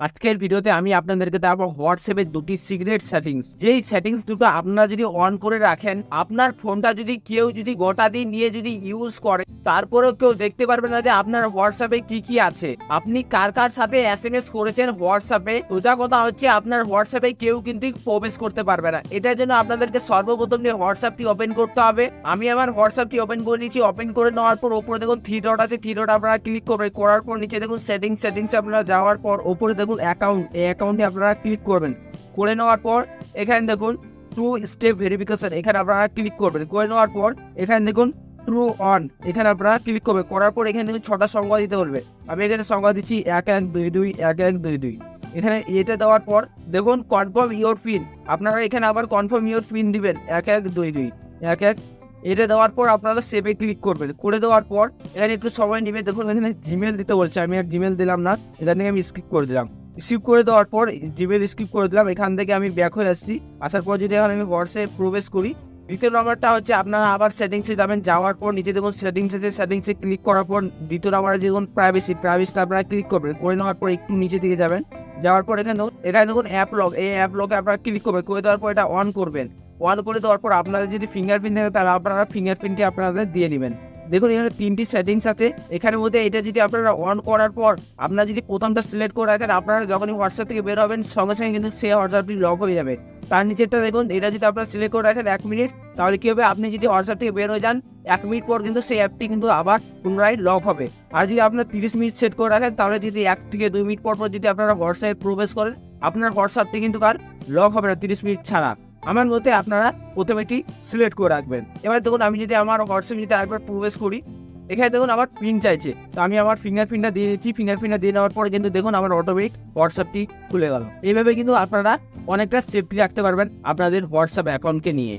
আজকের ভিডিওতে আমি আপনাদেরকে দেখাবো হোয়াটসঅ্যাপের দুটি সিক্রেট সেটিংস। যেই সেটিংস দুটো আপনারা যদি অন করে রাখেন, আপনার ফোনটা যদি কেউ যদি গোটা দিন নিয়ে যদি ইউজ করে তারপরেও কেউ দেখতে পারবে না যে আপনার হোয়াটসঅ্যাপে কি কি আছে। আপনি কার কার সাথে এস এম এস করেছেন হোয়াটসঅ্যাপে সোজা কথা হচ্ছে আপনার হোয়াটসঅ্যাপে কেউ কিন্তু প্রবেশ করতে পারবে না। এটার জন্য আপনাদেরকে সর্বপ্রথম যে হোয়াটসঅ্যাপটি ওপেন করতে হবে। আমি আমার হোয়াটসঅ্যাপটি ওপেন করে নিয়েছি। ওপেন করে নেওয়ার পর ওপরে দেখুন থ্রি ডট আছে। থ্রি ডট আপনারা ক্লিক করবেন করার পর নিচে দেখুন সেটিংস সেটিংস আপনারা যাওয়ার পর ওপরে দেখুন অ্যাকাউন্ট এই অ্যাকাউন্টে আপনারা ক্লিক করবেন। করে নেওয়ার পর এখানে দেখুন টু স্টেপ ভেরিফিকেশন এখানে আপনারা ক্লিক করবেন। করে নেওয়ার পর এখানে দেখুন ট্রু অন এখানে আপনারা ক্লিক করবেন করার পর এখানে দেখুন ছটা সংখ্যা দিতে বলবে। আমি এখানে সংখ্যা দিচ্ছি এক এক, দুই দুই, এক এক, দুই দুই। এখানে এটা দেওয়ার পর দেখুন কনফার্ম ইওর পিন আপনারা এখানে আবার কনফার্ম ইওর পিন দিবেন, এক এক, দুই দুই, এক এক। এটা দেওয়ার পর আপনারা সেভে ক্লিক করবেন। করে দেওয়ার পর এখানে একটু সময় নেবে, দেখুন এখানে জিমেল দিতে বলছে, আমি আর জিমেল দিলাম না, এখান থেকে আমি স্কিপ করে দিলাম। স্কিপ করে দেওয়ার পর জিমেল স্কিপ করে দিলাম, এখান থেকে আমি ব্যাক হয়ে আসছি। আসার পর যদি এখন আমি হোয়াটসঅ্যাপে প্রবেশ করি দ্বিতীয় নাম্বারটা হচ্ছে আপনারা আবার সেটিংসে যাবেন, যাওয়ার পর নিচে দেখুন সেটিংস আছে সেটিংসে ক্লিক করার পর দ্বিতীয় নম্বরে দেখুন প্রাইভেসি প্রাইভেসিটা আপনারা ক্লিক করবেন। করে নেওয়ার পর একটু নিচে দিকে যাবেন। যাওয়ার পর এখানে দেখুন এখানে দেখুন অ্যাপ লক এই অ্যাপ লকে আপনারা ক্লিক করবেন। করে দেওয়ার পর এটা অন করবেন। অন করে দেওয়ার পর আপনাদের যদি ফিঙ্গারপ্রিন্ট থাকে, তাহলে আপনারা ফিঙ্গারপ্রিন্টটি আপনাদের দিয়ে নেবেন। দেখুন, এখানে তিনটি সেটিংস আছে। এখানের মধ্যে এটা যদি আপনারা অন করার পর আপনারা যদি প্রথমটা সিলেক্ট করে রাখেন, আপনারা যখনই হোয়াটসঅ্যাপ থেকে বের হবেন, সঙ্গে সঙ্গে কিন্তু সেই হোয়াটসঅ্যাপটি লক হয়ে যাবে। তার নিচেরটা দেখুন, এটা যদি আপনারা সিলেক্ট করে রাখেন এক মিনিট তাহলে কী হবে? আপনি যদি হোয়াটসঅ্যাপ থেকে বের হয়ে যান, এক মিনিট পর কিন্তু সেই অ্যাপটি কিন্তু আবার পুনরায় লক হবে। আর যদি আপনার তিরিশ মিনিট সেট করে রাখেন, তাহলে যদি এক থেকে দুই মিনিট পর পর যদি আপনারা হোয়াটসঅ্যাপে প্রবেশ করেন, আপনার হোয়াটসঅ্যাপটি কিন্তু আর লক হবে না তিরিশ মিনিট ছাড়া। আমার মতে আপনারা প্রথমে এটি সিলেক্ট করে রাখবেন। এবার দেখুন, আমি যদি আমার হোয়াটসঅ্যাপে যদি আরেকবার প্রবেশ করি, এখানে দেখুন আমার পিন চাইছে। তো আমি আমার ফিঙ্গার প্রিন্টটা দিয়ে দিচ্ছি। ফিঙ্গার প্রিন্টটা দিয়ে নেওয়ার পরে কিন্তু দেখুন আমার অটোমেটিক হোয়াটসঅ্যাপটি খুলে গেল। এইভাবে কিন্তু আপনারা অনেকটা সেফটি রাখতে পারবেন আপনাদের হোয়াটসঅ্যাপ অ্যাকাউন্টকে নিয়ে।